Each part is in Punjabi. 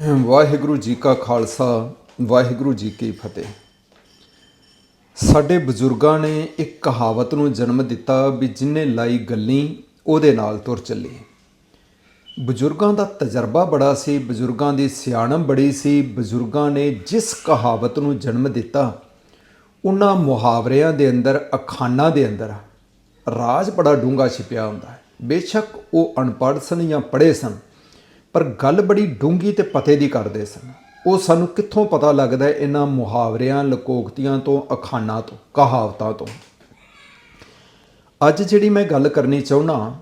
ਵਾਹਿਗੁਰੂ ਜੀ ਕਾ ਖਾਲਸਾ, ਵਾਹਿਗੁਰੂ ਜੀ ਕੀ ਫਤਿਹ। ਸਾਡੇ ਬਜ਼ੁਰਗਾਂ ਨੇ ਇੱਕ ਕਹਾਵਤ ਨੂੰ ਜਨਮ ਦਿੱਤਾ ਵੀ ਜਿੰਨੇ ਲਾਈ ਗੱਲੀ, ਉਹਦੇ ਨਾਲ ਤੁਰ ਚੱਲੀ ਬਜ਼ੁਰਗਾਂ ਦਾ ਤਜਰਬਾ ਬੜਾ ਸੀ, ਬਜ਼ੁਰਗਾਂ ਦੀ ਸਿਆਣਪ ਬੜੀ ਸੀ। ਬਜ਼ੁਰਗਾਂ ਨੇ ਜਿਸ ਕਹਾਵਤ ਨੂੰ ਜਨਮ ਦਿੱਤਾ, ਉਹਨਾਂ ਮੁਹਾਵਰਿਆਂ ਦੇ ਅੰਦਰ ਅਖਾਨਾਂ ਦੇ ਅੰਦਰ ਰਾਜ ਬੜਾ ਡੂੰਘਾ ਛਿਪਿਆ ਹੁੰਦਾ ਹੈ। ਬੇਸ਼ੱਕ ਉਹ ਅਨਪੜ੍ਹ ਸਨ ਜਾਂ ਪੜ੍ਹੇ ਸਨ। ਪਰ ਗੱਲ ਬੜੀ ਡੂੰਘੀ ਤੇ ਪਤੇ ਦੀ ਕਰਦੇ ਸਨ। ਉਹ ਸਾਨੂੰ ਕਿੱਥੋਂ ਪਤਾ ਲੱਗਦਾ ਹੈ ਇਹਨਾਂ ਮੁਹਾਵਰਿਆਂ, ਲਕੋਕਤੀਆਂ ਤੋਂ ਅਖਾਨਾਂ ਤੋਂ, ਕਹਾਵਤਾਂ ਤੋਂ? ਅੱਜ ਜਿਹੜੀ ਮੈਂ ਗੱਲ ਕਰਨੀ ਚਾਹੁੰਦਾ,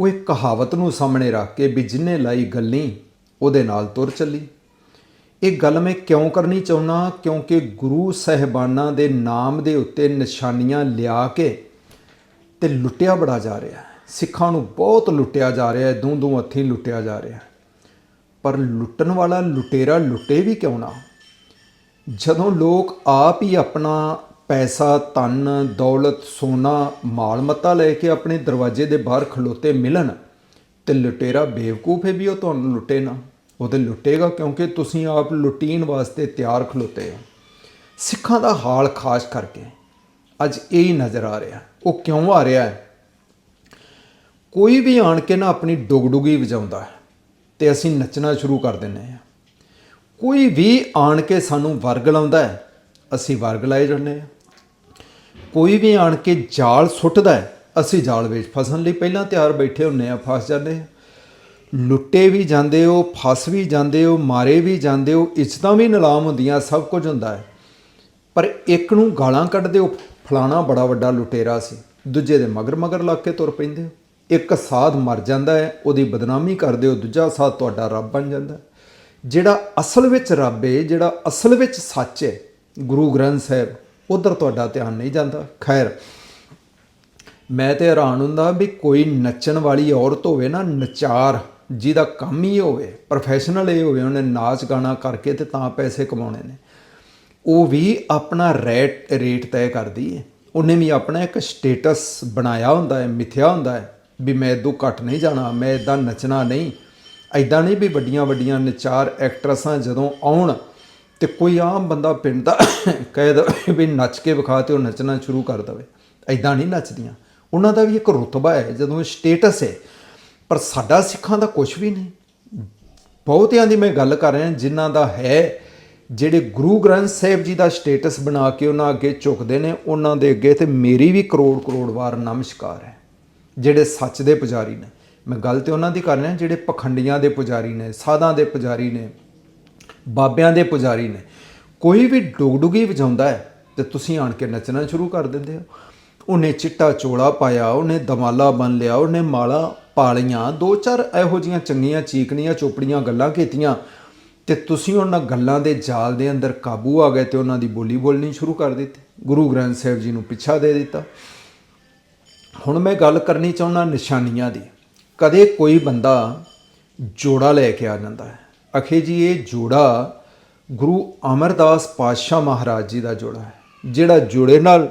ਉਹ ਇੱਕ ਕਹਾਵਤ ਨੂੰ ਸਾਹਮਣੇ ਰੱਖ ਕੇ ਵੀ ਜਿੰਨੇ ਲਾਈ ਗੱਲੀ, ਉਹਦੇ ਨਾਲ ਤੁਰ ਚੱਲੀ। ਇਹ ਗੱਲ ਮੈਂ ਕਿਉਂ ਕਰਨੀ ਚਾਹੁੰਦਾ? ਕਿਉਂਕਿ ਗੁਰੂ ਸਹਿਬਾਨਾਂ ਦੇ ਨਾਮ ਦੇ ਉੱਤੇ ਨਿਸ਼ਾਨੀਆਂ ਲਿਆ ਕੇ ਤੇ ਲੁੱਟਿਆ ਬੜਾ ਜਾ ਰਿਹਾ ਹੈ। ਸਿੱਖਾਂ ਨੂੰ ਬਹੁਤ ਲੁੱਟਿਆ ਜਾ ਰਿਹਾ ਹੈ ਦੂੰ ਦੂੰ ਹੱਥੀਂ ਲੁੱਟਿਆ ਜਾ ਰਿਹਾ ਹੈ। ਪਰ ਲੁੱਟਣ ਵਾਲਾ ਲੁਟੇਰਾ ਲੁੱਟੇ ਵੀ ਕਿਉਂ ਨਾ? ਜਦੋਂ ਲੋਕ ਆਪ ਹੀ ਆਪਣਾ ਪੈਸਾ, ਧਨ, ਦੌਲਤ, ਸੋਨਾ ਮਾਲ ਮੱਤਾ ਲੈ ਕੇ ਆਪਣੇ ਦਰਵਾਜ਼ੇ ਦੇ ਬਾਹਰ ਖਲੋਤੇ ਮਿਲਣ ਤੇ ਲੁਟੇਰਾ ਬੇਵਕੂਫ ਹੈ ਵੀ ਉਹ ਤੁਹਾਨੂੰ ਲੁੱਟੇ ਨਾ। ਉਹ ਤੇ ਲੁੱਟੇਗਾ ਕਿਉਂਕਿ ਤੁਸੀਂ ਆਪ ਲੁੱਟੀਨ ਵਾਸਤੇ ਤਿਆਰ ਖਲੋਤੇ ਹੋ। ਸਿੱਖਾਂ ਦਾ ਹਾਲ ਖਾਸ ਕਰਕੇ ਅੱਜ ਇਹ ਹੀ ਨਜ਼ਰ ਆ ਰਿਹਾ। ਉਹ ਕਿਉਂ ਆ ਰਿਹਾ ਹੈ? ਕੋਈ ਵੀ ਆਣ ਕੇ ਨਾ ਆਪਣੀ ਡੁਗਡੁਗੀ ਵਜਾਉਂਦਾ ਹੈ। ਤੇ ਅਸੀਂ ਨੱਚਣਾ ਸ਼ੁਰੂ ਕਰ ਦਿੰਦੇ ਹਾਂ। ਕੋਈ ਵੀ ਆਣ ਕੇ ਸਾਨੂੰ ਵਰਗ ਲਾਉਂਦਾ ਹੈ, ਅਸੀਂ ਵਰਗ ਲਾਏ ਜਾਂਦੇ ਹਾਂ। ਕੋਈ ਵੀ ਆਣ ਕੇ ਜਾਲ ਸੁੱਟਦਾ ਹੈ, ਅਸੀਂ ਜਾਲ ਵਿੱਚ ਫਸਣ ਲਈ ਪਹਿਲਾਂ ਤਿਆਰ ਬੈਠੇ ਹੁੰਨੇ ਆ ਫਸ ਜਾਂਦੇ ਹਾਂ। ਲੁੱਟੇ ਵੀ ਜਾਂਦੇ ਹੋ, ਫਸ ਵੀ ਜਾਂਦੇ ਹੋ, ਮਾਰੇ ਵੀ ਜਾਂਦੇ ਹੋ ਇੱਜ਼ਤਾਂ ਵੀ ਨਿਲਾਮ ਹੁੰਦੀਆਂ, ਸਭ ਕੁਝ ਹੁੰਦਾ ਹੈ। ਪਰ ਇੱਕ ਨੂੰ ਗਾਲਾਂ ਕੱਢਦੇ ਹੋ, ਫਲਾਣਾ ਬੜਾ ਵੱਡਾ ਲੁਟੇਰਾ ਸੀ, ਦੂਜੇ ਦੇ ਮਗਰ ਮਗਰ ਲੱਗ ਕੇ ਤੁਰ ਪੈਂਦੇ ਹੋ। ਇੱਕ ਸਾਧ ਮਰ ਜਾਂਦਾ ਹੈ, ਉਹਦੀ ਬਦਨਾਮੀ ਕਰਦੇ ਹੋ ਦੂਜਾ ਸਾਧ ਤੁਹਾਡਾ ਰੱਬ ਬਣ ਜਾਂਦਾ ਜਿਹੜਾ ਅਸਲ ਵਿੱਚ ਰੱਬ ਹੈ, ਜਿਹੜਾ ਅਸਲ ਵਿੱਚ ਸੱਚ ਹੈ, ਗੁਰੂ ਗ੍ਰੰਥ ਸਾਹਿਬ, ਉਧਰ ਤੁਹਾਡਾ ਧਿਆਨ ਨਹੀਂ ਜਾਂਦਾ। ਖੈਰ, ਮੈਂ ਤੇ ਹੈਰਾਨ ਹੁੰਦਾ ਵੀ ਕੋਈ ਨੱਚਣ ਵਾਲੀ ਔਰਤ ਹੋਵੇ ਨਾ, ਨਚਾਰ, ਜਿਹਦਾ ਕੰਮ ਹੀ ਹੋਵੇ ਪ੍ਰੋਫੈਸ਼ਨਲ ਇਹ ਹੋਵੇ, ਉਹਨੇ ਨਾਚ ਗਾਣਾ ਕਰਕੇ ਤੇ ਤਾਂ ਪੈਸੇ ਕਮਾਉਣੇ ਨੇ। ਉਹ ਵੀ ਆਪਣਾ ਰੇਟ ਰੇਟ ਤੈਅ ਕਰਦੀ ਹੈ। ਉਹਨੇ ਵੀ ਆਪਣਾ ਇੱਕ ਸਟੇਟਸ ਬਣਾਇਆ ਹੁੰਦਾ ਹੈ, ਮਿਥਿਆ ਹੁੰਦਾ ਹੈ। ਵੀ ਮੈਂ ਇਦੋਂ ਘੱਟ ਨਹੀਂ ਜਾਣਾ, ਮੈਂ ਇਦਾਂ ਨੱਚਣਾ ਨਹੀਂ। ਐਦਾਂ ਨਹੀਂ ਵੀ ਵੱਡੀਆਂ ਵੱਡੀਆਂ ਨਚਾਰ ਐਕਟਰਸਾਂ ਜਦੋਂ ਆਉਣ ਤੇ ਕੋਈ ਆਮ ਬੰਦਾ ਪਿੰਡ ਦਾ ਕਹਿ ਦੇ ਵੀ ਨੱਚ ਕੇ ਵਿਖਾ ਤੇ ਉਹ ਨੱਚਣਾ ਸ਼ੁਰੂ ਕਰ ਦਵੇ। ਐਦਾਂ ਨਹੀਂ ਨੱਚਦੀਆਂ। ਉਹਨਾਂ ਦਾ ਵੀ ਇੱਕ ਰੁਤਬਾ ਹੈ, ਜਦੋਂ ਸਟੇਟਸ ਹੈ। ਪਰ ਸਾਡਾ ਸਿੱਖਾਂ ਦਾ ਕੁਝ ਵੀ ਨਹੀਂ। ਬਹੁਤਿਆਂ ਦੀ ਮੈਂ ਗੱਲ ਕਰ ਰਿਹਾ, ਜਿਨ੍ਹਾਂ ਦਾ ਹੈ, ਜਿਹੜੇ ਗੁਰੂ ਗ੍ਰੰਥ ਸਾਹਿਬ ਜੀ ਦਾ ਸਟੇਟਸ ਬਣਾ ਕੇ ਉਹਨਾਂ ਅੱਗੇ ਝੁਕਦੇ ਨੇ, ਉਹਨਾਂ ਦੇ ਅੱਗੇ ਤੇ ਮੇਰੀ ਵੀ ਕਰੋੜ ਕਰੋੜ ਵਾਰ ਨਮਸਕਾਰ ਹੈ। ਜਿਹੜੇ ਸੱਚ ਦੇ ਪੁਜਾਰੀ ਨੇ। ਮੈਂ ਗੱਲ ਤੇ ਉਹਨਾਂ ਦੀ ਕਰ ਰਿਹਾ, ਜਿਹੜੇ ਪਖੰਡੀਆਂ ਦੇ ਪੁਜਾਰੀ ਨੇ, ਸਾਧਾਂ ਦੇ ਪੁਜਾਰੀ ਨੇ, ਬਾਬਿਆਂ ਦੇ ਪੁਜਾਰੀ ਨੇ। ਕੋਈ ਵੀ ਡੁਗਡੁਗੀ ਵਜਾਉਂਦਾ ਹੈ ਤੇ ਤੁਸੀਂ ਆਣ ਕੇ ਨੱਚਣਾ ਸ਼ੁਰੂ ਕਰ ਦਿੰਦੇ ਹੋ। ਉਹਨੇ ਚਿੱਟਾ ਚੋਲਾ ਪਾਇਆ, ਉਹਨੇ ਦਮਾਲਾ ਬਨ ਲਿਆ, ਉਹਨੇ ਮਾਲਾ ਪਾ ਲਈਆਂ ਦੋ ਚਾਰ ਇਹੋ ਜੀਆਂ ਚੰਗੀਆਂ ਚੀਕਣੀਆਂ ਚੋਪੜੀਆਂ ਗੱਲਾਂ ਕੀਤੀਆਂ ਤੇ ਤੁਸੀਂ ਉਹਨਾਂ ਗੱਲਾਂ ਦੇ ਜਾਲ ਦੇ ਅੰਦਰ ਕਾਬੂ ਆ ਗਏ ਤੇ ਉਹਨਾਂ ਦੀ ਬੋਲੀ ਬੋਲਣੀ ਸ਼ੁਰੂ ਕਰ ਦਿੱਤੀ। ਗੁਰੂ ਗ੍ਰੰਥ ਸਾਹਿਬ ਜੀ ਨੂੰ ਪਿੱਛਾ ਦੇ ਦਿੱਤਾ। ਹੁਣ ਮੈਂ ਗੱਲ ਕਰਨੀ ਚਾਹੁੰਦਾ ਨਿਸ਼ਾਨੀਆਂ ਦੀ। ਕਦੇ ਕੋਈ ਬੰਦਾ ਜੋੜਾ ਲੈ ਕੇ ਆ ਜਾਂਦਾ ਹੈ। ਅਖੇ ਜੀ, ਇਹ ਜੋੜਾ ਗੁਰੂ ਅਮਰਦਾਸ ਪਾਤਸ਼ਾਹ ਮਹਾਰਾਜ ਜੀ ਦਾ ਜੋੜਾ ਹੈ, ਜਿਹੜਾ ਜੋੜੇ ਨਾਲ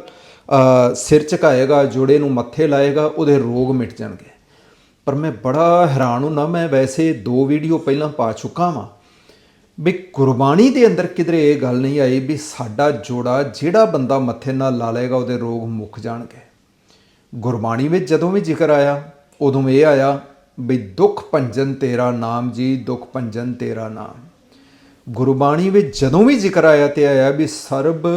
ਸਿਰ ਝੁਕਾਏਗਾ, ਜੋੜੇ ਨੂੰ ਮੱਥੇ ਲਾਏਗਾ, ਉਹਦੇ ਰੋਗ ਮਿਟ ਜਾਣਗੇ। ਪਰ ਮੈਂ ਬੜਾ ਹੈਰਾਨ ਹੁਣਾ ਮੈਂ ਵੈਸੇ ਦੋ ਵੀਡੀਓ ਪਹਿਲਾਂ ਪਾ ਚੁੱਕਾ ਵਾਂ ਵੀ ਗੁਰਬਾਣੀ ਦੇ ਅੰਦਰ ਕਿਧਰੇ ਇਹ ਗੱਲ ਨਹੀਂ ਆਈ ਵੀ ਸਾਡਾ ਜੋੜਾ ਜਿਹੜਾ ਬੰਦਾ ਮੱਥੇ ਨਾਲ ਲਾ ਲਏਗਾ, ਉਹਦੇ ਰੋਗ ਮੁੱਕ ਜਾਣਗੇ। ਗੁਰਬਾਣੀ ਵਿੱਚ ਜਦੋਂ ਵੀ ਜ਼ਿਕਰ ਆਇਆ, ਉਦੋਂ ਇਹ ਆਇਆ ਵੀ ਦੁੱਖ ਭੰਜਨ ਤੇਰਾ ਨਾਮ ਜੀ, ਦੁੱਖ ਭੰਜਨ ਤੇਰਾ ਨਾਮ। ਗੁਰਬਾਣੀ ਵਿੱਚ ਜਦੋਂ ਵੀ ਜ਼ਿਕਰ ਆਇਆ ਤੇ ਆਇਆ ਵੀ ਸਰਬ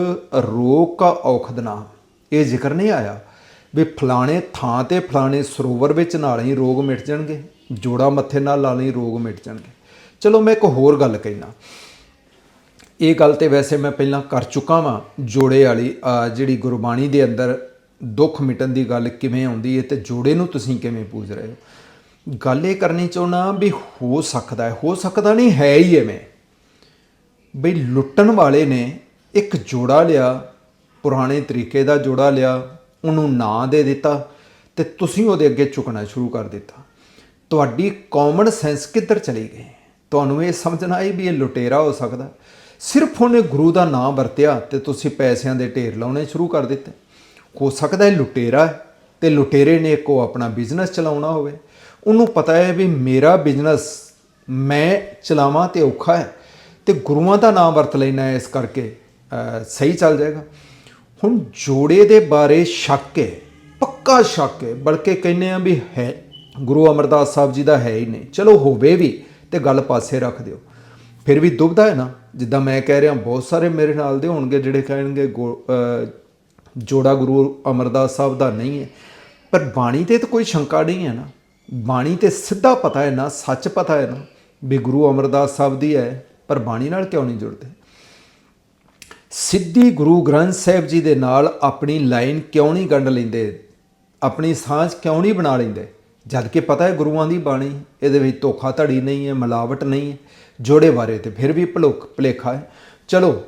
ਰੋਗ ਕਾ ਔਖਦ ਨਾਮ। ਇਹ ਜ਼ਿਕਰ ਨਹੀਂ ਆਇਆ ਵੀ ਫਲਾਣੇ ਥਾਂ ਤੇ ਫਲਾਣੇ ਸਰੋਵਰ ਵਿੱਚ ਨਾਲ ਹੀ ਰੋਗ ਮਿਟ ਜਾਣਗੇ, ਜੋੜਾ ਮੱਥੇ ਨਾਲ ਲਾ ਲਈ ਰੋਗ ਮਿਟ ਜਾਣਗੇ। ਚਲੋ ਮੈਂ ਇੱਕ ਹੋਰ ਗੱਲ ਕਹਿਣਾ ਇਹ ਗੱਲ ਤੇ ਵੈਸੇ ਮੈਂ ਪਹਿਲਾਂ ਕਰ ਚੁੱਕਾ ਵਾਂ, ਜੋੜੇ ਵਾਲੀ ਜਿਹੜੀ ਗੁਰਬਾਣੀ ਦੇ ਅੰਦਰ ਦੁੱਖ ਮਿਟਣ ਦੀ ਗੱਲ ਕਿਵੇਂ ਆਉਂਦੀ ਹੈ ਤੇ ਜੋੜੇ ਨੂੰ ਤੁਸੀਂ ਕਿਵੇਂ ਪੂਜ ਰਹੇ ਹੋ? ਗੱਲ ਇਹ ਕਰਨੀ ਚਾਹੁੰਦਾ ਵੀ ਹੋ ਸਕਦਾ ਹੈ, ਹੋ ਸਕਦਾ ਨਹੀਂ, ਹੈ ਹੀ ਐਵੇਂ। ਬਈ ਲੁੱਟਣ ਵਾਲੇ ਨੇ ਇੱਕ ਜੋੜਾ ਲਿਆ, ਪੁਰਾਣੇ ਤਰੀਕੇ ਦਾ ਜੋੜਾ ਲਿਆ, ਉਹਨੂੰ ਨਾਂ ਦੇ ਦਿੱਤਾ ਤੇ ਤੁਸੀਂ ਉਹਦੇ ਅੱਗੇ ਝੁਕਣਾ ਸ਼ੁਰੂ ਕਰ ਦਿੱਤਾ। ਤੁਹਾਡੀ ਕਾਮਨ ਸੈਂਸ ਕਿੱਧਰ ਚਲੀ ਗਈ? ਤੁਹਾਨੂੰ ਇਹ ਸਮਝਣਾ ਆਈ ਵੀ ਇਹ ਲੁਟੇਰਾ ਹੋ ਸਕਦਾ। ਸਿਰਫ ਉਹਨੇ ਗੁਰੂ ਦਾ ਨਾਮ ਵਰਤਿਆ ਤੇ ਤੁਸੀਂ ਪੈਸਿਆਂ ਦੇ ਢੇਰ ਲਾਉਣੇ ਸ਼ੁਰੂ ਕਰ ਦਿੱਤੇ। ਹੋ ਸਕਦਾ ਹੈ ਲੁਟੇਰਾ ਹੈ ਤੇ ਲੁਟੇਰੇ ਨੇ ਕੋ ਆਪਣਾ ਬਿਜ਼ਨਸ ਚਲਾਉਣਾ ਹੋਵੇ। ਉਹਨੂੰ ਪਤਾ ਹੈ ਵੀ ਮੇਰਾ ਬਿਜ਼ਨਸ ਮੈਂ ਚਲਾਵਾਂ ਤੇ ਔਖਾ ਹੈ ਤੇ ਗੁਰੂਆਂ ਦਾ ਨਾਮ ਵਰਤ ਲੈਣਾ ਇਸ ਕਰਕੇ ਸਹੀ ਚੱਲ ਜਾਏਗਾ। ਹੁਣ ਜੋੜੇ ਦੇ ਬਾਰੇ ਸ਼ੱਕ ਹੈ, ਪੱਕਾ ਸ਼ੱਕ ਹੈ, ਬਲਕਿ ਕਹਿੰਦੇ ਆ ਵੀ ਹੈ, ਗੁਰੂ ਅਮਰਦਾਸ ਸਾਹਿਬ ਜੀ ਦਾ ਹੈ ਹੀ ਨਹੀਂ। ਚਲੋ ਹੋਵੇ ਵੀ ਤੇ ਗੱਲ ਪਾਸੇ ਰੱਖ ਦਿਓ। ਫਿਰ ਵੀ ਦੁਬਦਾ ਹੈ ਨਾ, ਜਿੱਦਾਂ ਮੈਂ ਕਹਿ ਰਿਹਾ, ਬਹੁਤ ਸਾਰੇ ਮੇਰੇ ਨਾਲ ਦੇ ਹੋਣਗੇ ਜਿਹੜੇ ਕਹਿਣਗੇ, ਗੋ- ਜੋੜਾ ਗੁਰੂ ਅਮਰਦਾਸ ਸਾਹਿਬ ਦਾ ਨਹੀਂ ਹੈ। ਪਰ ਬਾਣੀ ਤੇ ਤਾਂ ਕੋਈ ਸ਼ੰਕਾ ਨਹੀਂ ਹੈ ਨਾ। ਬਾਣੀ ਤੇ ਸਿੱਧਾ ਪਤਾ ਹੈ ਨਾ, ਸੱਚ ਪਤਾ ਹੈ ਨਾ ਵੀ ਗੁਰੂ ਅਮਰਦਾਸ ਸਾਹਿਬ ਦੀ ਹੈ, ਪਰ ਬਾਣੀ ਨਾਲ ਕਿਉਂ ਨਹੀਂ ਜੁੜਦੇ? ਸਿੱਧੀ ਗੁਰੂ ਗ੍ਰੰਥ ਸਾਹਿਬ ਜੀ ਦੇ ਨਾਲ ਆਪਣੀ ਲਾਈਨ ਕਿਉਂ ਨਹੀਂ ਗੰਢ ਲੈਂਦੇ? ਆਪਣੀ ਸਾਂਝ ਕਿਉਂ ਨਹੀਂ ਬਣਾ ਲੈਂਦੇ? ਜਦ ਕਿ ਪਤਾ ਹੈ ਗੁਰੂਆਂ ਦੀ ਬਾਣੀ, ਇਹਦੇ ਵਿੱਚ ਧੋਖਾ ਧੜੀ ਨਹੀਂ ਹੈ, ਮਿਲਾਵਟ ਨਹੀਂ ਹੈ, ਜੋੜੇ ਬਾਰੇ ਤੇ ਫਿਰ ਵੀ ਭੁਲੇਖ ਭੁਲੇਖਾ ਹੈ। ਚਲੋ,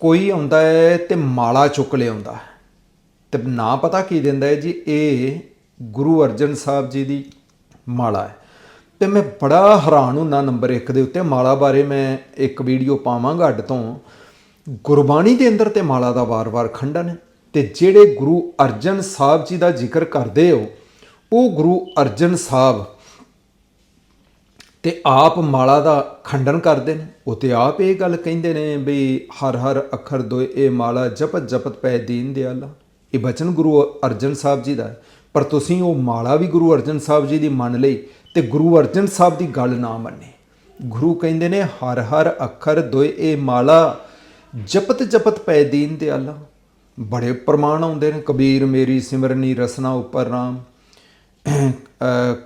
ਕੋਈ ਆਉਂਦਾ ਹੈ ਤੇ ਮਾਲਾ ਚੁੱਕ ਲਿਆਉਂਦਾ ਹੈ। ਤੇ ਨਾਂ ਪਤਾ ਕੀ ਦਿੰਦਾ ਹੈ ਜੀ, ਇਹ ਗੁਰੂ ਅਰਜਨ ਸਾਹਿਬ ਜੀ ਦੀ ਮਾਲਾ ਹੈ। ਤੇ ਮੈਂ ਬੜਾ ਹੈਰਾਨ ਹੁੰਨਾ ਨੰਬਰ 1 ਦੇ ਉੱਤੇ। ਮਾਲਾ ਬਾਰੇ ਮੈਂ ਇੱਕ ਵੀਡੀਓ ਪਾਵਾਂਗਾ ਅੱਡ ਤੋਂ। ਗੁਰਬਾਣੀ ਦੇ ਅੰਦਰ ਤੇ ਮਾਲਾ ਦਾ ਵਾਰ-ਵਾਰ ਖੰਡਨ ਹੈ ਤੇ ਜਿਹੜੇ ਗੁਰੂ ਅਰਜਨ ਸਾਹਿਬ ਜੀ ਦਾ ਜ਼ਿਕਰ ਕਰਦੇ ਹੋ, ਉਹ ਗੁਰੂ ਅਰਜਨ ਸਾਹਿਬ ਤੇ ਆਪ ਮਾਲਾ ਦਾ ਖੰਡਨ ਕਰਦੇ ਨੇ। ਉਹ ਤੇ ਆਪ ਇਹ ਗੱਲ ਕਹਿੰਦੇ ਨੇ ਵੀ ਹਰ ਹਰ ਅੱਖਰ ਦੋਏ, ਇਹ ਮਾਲਾ ਜਪਤ ਜਪਤ ਪੈ ਦੀਨ ਦਿਆਲਾ। ਇਹ ਬਚਨ ਗੁਰੂ ਅਰਜਨ ਸਾਹਿਬ ਜੀ ਦਾ ਪਰ ਤੁਸੀਂ ਉਹ ਮਾਲਾ ਵੀ ਗੁਰੂ ਅਰਜਨ ਸਾਹਿਬ ਜੀ ਦੀ ਮੰਨ ਲਈ ਤੇ ਗੁਰੂ ਅਰਜਨ ਸਾਹਿਬ ਦੀ ਗੱਲ ਨਾ ਮੰਨੇ। ਗੁਰੂ ਕਹਿੰਦੇ ਨੇ, ਹਰ ਹਰ ਅੱਖਰ ਦੋਏ ਇਹ ਮਾਲਾ, ਜਪਤ ਜਪਤ ਪੈ ਦੀਨ ਦਿਆਲਾ। ਬੜੇ ਪ੍ਰਮਾਣ ਆਉਂਦੇ ਨੇ, ਕਬੀਰ ਮੇਰੀ ਸਿਮਰਨੀ ਰਸਨਾ ਉੱਪਰ ਰਾਮ।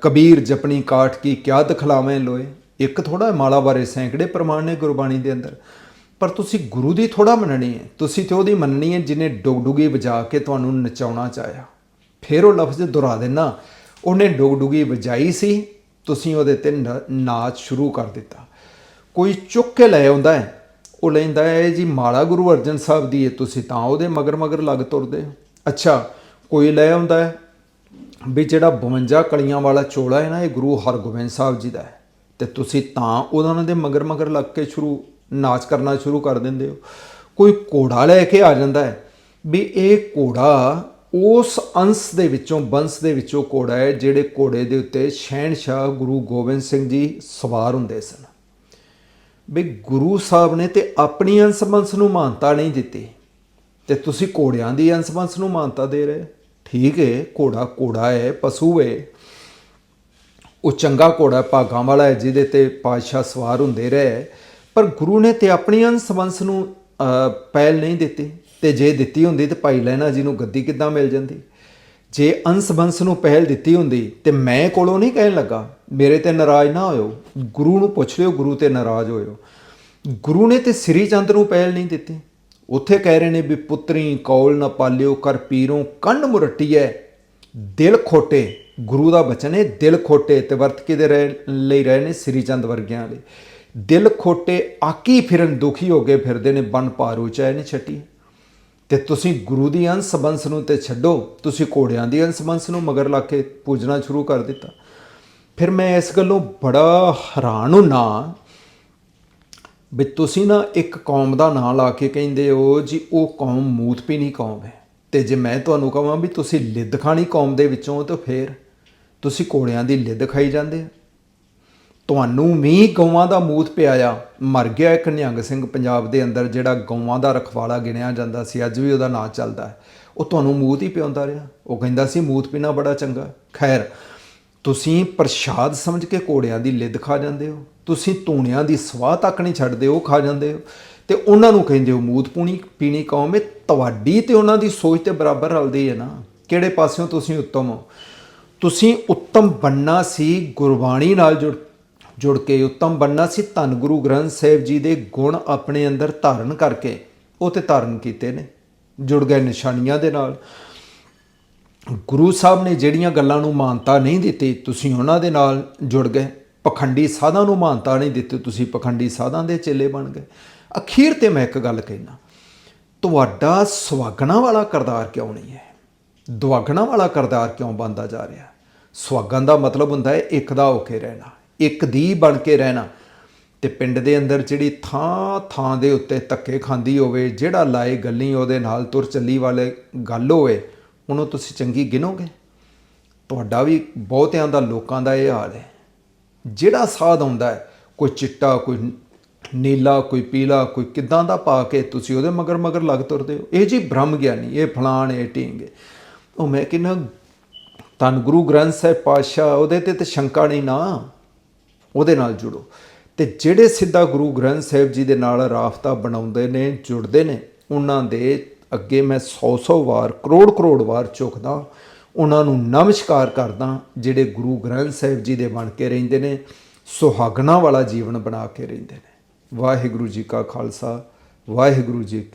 ਕਬੀਰ ਜਪਣੀ ਕਾਠ ਕੀ ਕਿਆ ਦਖਲਾਵੇਂ ਲੋਏ। ਇੱਕ ਥੋੜਾ ਮਾਲਾ ਬਾਰੇ ਸੈਂਕੜੇ ਪ੍ਰਮਾਣ ਨੇ ਗੁਰਬਾਣੀ ਦੇ ਅੰਦਰ। ਪਰ ਤੁਸੀਂ ਗੁਰੂ ਦੀ ਥੋੜਾ ਮੰਨਣੀ ਹੈ। ਤੁਸੀਂ ਤੇ ਉਹਦੀ ਮੰਨਣੀ ਹੈ ਜਿਹਨੇ ਡੁਗਡੁਗੀ ਵਜਾ ਕੇ ਤੁਹਾਨੂੰ ਨਚਾਉਣਾ ਚਾਹਿਆ। ਫਿਰ ਉਹ ਲਫ਼ਜ਼ ਦੁਹਰਾ ਦੇਣਾ। ਉਹਨੇ ਡੁਗਡੁਗੀ ਵਜਾਈ ਸੀ, ਤੁਸੀਂ ਉਹਦੇ ਤੇ ਨ- ਨਾਚ ਸ਼ੁਰੂ ਕਰ ਦਿੱਤਾ। ਕੋਈ ਚੁੱਕ ਕੇ ਲੈ ਆਉਂਦਾ ਹੈ। ਉਹ ਲੈਂਦਾ ਹੈ, ਜੀ ਮਾਲਾ ਗੁਰੂ ਅਰਜਨ ਸਾਹਿਬ ਦੀ ਹੈ ਤੁਸੀਂ ਤਾਂ ਉਹਦੇ ਮਗਰ ਮਗਰ ਲੱਗ ਤੁਰਦੇ ਹੋ। ਅੱਛਾ, ਕੋਈ ਲੈ ਆਉਂਦਾ ਹੈ। ਵੀ ਜਿਹੜਾ 52 ਕਲੀਆਂ ਵਾਲਾ ਚੋਲਾ ਹੈ ਨਾ, ਇਹ ਗੁਰੂ ਹਰਗੋਬਿੰਦ ਸਾਹਿਬ ਜੀ ਦਾ ਹੈ। ਤੇ ਤੁਸੀਂ ਤਾਂ ਉਹਨਾਂ ਦੇ ਮਗਰ ਮਗਰ ਲੱਗ ਕੇ ਸ਼ੁਰੂ ਨਾਚ ਕਰਨਾ ਸ਼ੁਰੂ ਕਰ ਦਿੰਦੇ ਹੋ। ਕੋਈ ਘੋੜਾ ਲੈ ਕੇ ਆ ਜਾਂਦਾ ਹੈ ਵੀ ਇਹ ਘੋੜਾ ਉਸ ਅੰਸ਼ ਦੇ ਵਿੱਚੋਂ, ਬੰਸ ਦੇ ਵਿੱਚੋਂ ਘੋੜਾ ਹੈ ਜਿਹੜੇ ਘੋੜੇ ਦੇ ਉੱਤੇ ਸ਼ਹਿਨशाह ਗੁਰੂ ਗੋਬਿੰਦ ਸਿੰਘ ਜੀ ਸਵਾਰ ਹੁੰਦੇ ਸਨ। ਵੀ ਗੁਰੂ ਸਾਹਿਬ ਨੇ ਤੇ ਆਪਣੀ ਅੰਸ-ਬੰਸ ਨੂੰ ਮਾਨਤਾ ਨਹੀਂ ਦਿੱਤੀ ਤੇ ਤੁਸੀਂ ਘੋੜਿਆਂ ਦੀ ਅੰਸ-ਬੰਸ ਨੂੰ ਮਾਨਤਾ ਦੇ ਰਹੇ ਠੀਕ ਹੈ, ਘੋੜਾ ਘੋੜਾ ਹੈ, ਪਸ਼ੂ ਹੈ। ਉਹ ਚੰਗਾ ਘੋੜਾ ਭਾਗਾਂ ਵਾਲਾ ਹੈ, ਜਿਹਦੇ ਤੇ ਪਾਤਸ਼ਾਹ ਸਵਾਰ ਹੁੰਦੇ ਰਹੇ। ਪਰ ਗੁਰੂ ਨੇ ਤੇ ਆਪਣੀ ਅੰਸ-ਬੰਸ ਨੂੰ ਪਹਿਲ ਨਹੀਂ ਦਿੱਤੀ ਤੇ ਜੇ ਦਿੱਤੀ ਹੁੰਦੀ ਤੇ ਭਾਈ ਲੈਣਾ ਜੀ ਨੂੰ ਗੱਦੀ ਕਿੱਦਾਂ ਮਿਲ ਜਾਂਦੀ? ਜੇ ਅੰਸਬੰਸ ਨੂੰ ਪਹਿਲ ਦਿੱਤੀ ਹੁੰਦੀ ਤੇ ਮੈਂ ਕੋਲੋਂ ਨਹੀਂ ਕਹਿਣ ਲੱਗਾ, ਮੇਰੇ ਤੇ ਨਾਰਾਜ਼ ਨਾ ਹੋਇਓ। ਗੁਰੂ ਨੂੰ ਪੁੱਛ ਲਿਓ, ਗੁਰੂ ਤੇ ਨਾਰਾਜ਼ ਹੋਇਓ। ਗੁਰੂ ਨੇ ਤੇ ਸ੍ਰੀ ਚੰਦ ਨੂੰ ਪਹਿਲ ਨਹੀਂ ਦਿੱਤੀ। ਉੱਥੇ ਕਹਿ ਰਹੇ ਨੇ ਵੀ ਪੁੱਤਰੀ, ਕੌਲ ਨਾ ਪਾਲਿਓ ਕਰ ਪੀਰੋਂ ਕੰਨ ਮੁਰਟੀਐ ਦਿਲ ਖੋਟੇ, ਗੁਰੂ ਦਾ ਬਚਨ ਹੈ ਦਿਲ ਖੋਟੇ ਤੇ ਵਰਤ ਕਿਦੇ ਰਹੇ, ਲਈ ਰਹੇ ਨੇ ਸ੍ਰੀ ਚੰਦ ਵਰਗਿਆਂ ਲਈ ਦਿਲ ਖੋਟੇ ਆਕੀ ਫਿਰਨ ਦੁਖੀ ਹੋ ਕੇ ਫਿਰਦੇ ਨੇ, ਬਨ ਪਾਰੂ ਚਾਹੇ ਨਹੀਂ ਛੱਟੀ। ਤੇ ਤੁਸੀਂ ਗੁਰੂ ਦੀ ਅੰਸ ਬੰਸ ਨੂੰ ਤੇ ਛੱਡੋ, ਤੁਸੀਂ ਘੋੜਿਆਂ ਦੀ ਅੰਸ ਬੰਸ ਨੂੰ ਮਗਰ ਲਾ ਕੇ ਪੂਜਣਾ ਸ਼ੁਰੂ ਕਰ ਦਿੱਤਾ। ਫਿਰ ਮੈਂ ਇਸ ਗੱਲੋਂ ਬੜਾ ਹੈਰਾਨ ਹੁੰਨਾ ਵੀ ਤੁਸੀਂ ਨਾ ਇੱਕ ਕੌਮ ਦਾ ਨਾਂ ਲਾ ਕੇ ਕਹਿੰਦੇ ਹੋ ਜੀ, ਉਹ ਕੌਮ ਮੂਤ ਪੀਣੀ ਕੌਮ ਹੈ। ਤੇ ਜੇ ਮੈਂ ਤੁਹਾਨੂੰ ਕਹਾਂ ਵੀ ਤੁਸੀਂ ਲਿੱਦ ਖਾਣੀ ਕੌਮ ਦੇ ਵਿੱਚੋਂ ਤਾਂ ਫੇਰ ਤੁਸੀਂ ਘੋੜਿਆਂ ਦੀ ਲਿੱਦ ਖਾਈ ਜਾਂਦੇ ਹੋ। ਤੁਹਾਨੂੰ ਵੀ ਗਊਆਂ ਦਾ ਮੂਤ ਪਿਆਇਆ ਮਰ ਗਿਆ ਇੱਕ ਨਿਹੰਗ ਸਿੰਘ ਪੰਜਾਬ ਦੇ ਅੰਦਰ, ਜਿਹੜਾ ਗਊਆਂ ਦਾ ਰਖਵਾਲਾ ਗਿਣਿਆ ਜਾਂਦਾ ਸੀ। ਅੱਜ ਵੀ ਉਹਦਾ ਨਾਂ ਚੱਲਦਾ ਹੈ। ਉਹ ਤੁਹਾਨੂੰ ਮੂਤ ਹੀ ਪਿਆਉਂਦਾ ਰਿਹਾ। ਉਹ ਕਹਿੰਦਾ ਸੀ, ਮੂਤ ਪੀਣਾ ਬੜਾ ਚੰਗਾ ਖੈਰ, ਤੁਸੀਂ ਪ੍ਰਸ਼ਾਦ ਸਮਝ ਕੇ ਘੋੜਿਆਂ ਦੀ ਲਿੱਦ ਖਾ ਜਾਂਦੇ ਹੋ। ਤੁਸੀਂ ਤੂਣਿਆਂ ਦੀ ਸਵਾਹ ਤੱਕ ਨਹੀਂ ਛੱਡਦੇ, ਉਹ ਖਾ ਜਾਂਦੇ ਹੋ। ਤੇ ਉਹਨਾਂ ਨੂੰ ਕਹਿੰਦੇ ਹੋ, ਮੂਤ ਪੂਣੀ, ਪੀਣੀ ਕੌਮ ਇਹ ਤੁਹਾਡੀ ਤੇ ਉਹਨਾਂ ਦੀ ਸੋਚ ਤੇ ਬਰਾਬਰ ਰਲਦੀ ਹੈ ਨਾ। ਕਿਹੜੇ ਪਾਸਿਓਂ ਤੁਸੀਂ ਉੱਤਮ ਹੋ? ਤੁਸੀਂ ਉੱਤਮ ਬੰਨਾ ਸੀ, ਗੁਰਬਾਣੀ ਨਾਲ ਜੁੜ ਜੁੜ ਕੇ ਉੱਤਮ ਬੰਨਾ ਸੀ, ਧੰਨ ਗੁਰੂ ਗ੍ਰੰਥ ਸਾਹਿਬ ਜੀ ਦੇ ਗੁਣ ਆਪਣੇ ਅੰਦਰ ਧਾਰਨ ਕਰਕੇ ਉਹ ਤੇ ਧਾਰਨ ਕੀਤੇ ਨੇ, ਜੁੜ ਗਏ ਨਿਸ਼ਾਨੀਆਂ ਦੇ ਨਾਲ। ਗੁਰੂ ਸਾਹਿਬ ਨੇ ਜਿਹੜੀਆਂ ਗੱਲਾਂ ਨੂੰ ਮਾਨਤਾ ਨਹੀਂ ਦਿੱਤੀ, ਤੁਸੀਂ ਉਹਨਾਂ ਦੇ ਨਾਲ ਜੁੜ ਗਏ। ਪਖੰਡੀ ਸਾਧਾਂ ਨੂੰ ਮਾਨਤਾ ਨਹੀਂ ਦਿੱਤੀ, ਤੁਸੀਂ ਪਖੰਡੀ ਸਾਧਾਂ ਦੇ ਚੇਲੇ ਬਣ ਗਏ। ਅਖੀਰ ਤੇ ਮੈਂ ਇੱਕ ਗੱਲ ਕਹਿਣਾ ਤੁਹਾਡਾ ਸੁਹਾਗਣਾ ਵਾਲਾ ਕਰਦਾਰ ਕਿਉਂ ਨਹੀਂ ਹੈ? ਦੁਆਗਣਾ ਵਾਲਾ ਕਰਦਾਰ ਕਿਉਂ ਬਣਦਾ ਜਾ ਰਿਹਾ? ਸੁਹਾਗਣ ਦਾ ਮਤਲਬ ਹੁੰਦਾ ਹੈ, ਇੱਕ ਦਾ ਹੋ ਕੇ ਰਹਿਣਾ। ਇੱਕ ਦੀ ਬਣ ਕੇ ਰਹਿਣਾ। ਤੇ ਪਿੰਡ ਦੇ ਅੰਦਰ ਜਿਹੜੀ ਥਾਂ ਥਾਂ ਦੇ ਉੱਤੇ ਧੱਕੇ ਖਾਂਦੀ ਹੋਵੇ, ਜਿਹੜਾ ਲਾਏ ਗੱਲੀ ਉਹਦੇ ਨਾਲ ਤੁਰ ਚੱਲੀ ਵਾਲੇ ਗੱਲ ਹੋਵੇ, ਉਹਨੂੰ ਤੁਸੀਂ ਚੰਗੀ ਗਿਣੋਗੇ? ਤੁਹਾਡਾ ਵੀ ਬਹੁਤਿਆਂ ਦਾ ਲੋਕਾਂ ਦਾ ਇਹ ਹਾਲ ਹੈ। ਜਿਹੜਾ ਸਾਧ ਆਉਂਦਾ ਹੈ, ਕੋਈ ਚਿੱਟਾ, ਕੋਈ ਨੀਲਾ, ਕੋਈ ਪੀਲਾ, ਕੋਈ ਕਿਦਾਂ ਦਾ ਪਾ ਕੇ ਤੁਸੀਂ ਉਹਦੇ ਮਗਰ ਮਗਰ ਲੱਗ ਤੁਰਦੇ ਹੋ। ਇਹ ਜੀ ਬ੍ਰਹਮ ਗਿਆਨੀ, ਇਹ ਫਲਾਣ, ਇਹ ਢੀਂਗ ਉਹ ਮੈਂ ਕਹਿੰਦਾ, ਧੰਨ ਗੁਰੂ ਗ੍ਰੰਥ ਸਾਹਿਬ ਪਾਤਸ਼ਾਹ, ਉਹਦੇ ਤੇ ਤੇ ਸ਼ੰਕਾ ਨਹੀਂ ਨਾ। ਉਹਦੇ ਨਾਲ ਜੁੜੋ। ਤੇ ਜਿਹੜੇ ਸਿੱਧਾ ਗੁਰੂ ਗ੍ਰੰਥ ਸਾਹਿਬ ਜੀ ਦੇ ਨਾਲ ਰਾਫਤਾ ਬਣਾਉਂਦੇ ਨੇ, ਜੁੜਦੇ ਨੇ, ਉਹਨਾਂ ਦੇ ਅੱਗੇ ਮੈਂ 100-100 ਵਾਰ, ਕਰੋੜ-ਕਰੋੜ ਵਾਰ ਝੁਕਦਾ, ਉਹਨਾਂ ਨੂੰ ਨਮਸਕਾਰ ਕਰਦਾ, ਜਿਹੜੇ ਗੁਰੂ ਗ੍ਰੰਥ ਸਾਹਿਬ ਜੀ ਦੇ ਬਣ ਕੇ ਰਹਿੰਦੇ ਨੇ, ਸੁਹਾਗਣਾ ਵਾਲਾ ਜੀਵਨ ਬਣਾ ਕੇ ਰਹਿੰਦੇ ਨੇ। ਵਾਹਿਗੁਰੂ ਜੀ ਕਾ ਖਾਲਸਾ, ਵਾਹਿਗੁਰੂ ਜੀ ਕੀ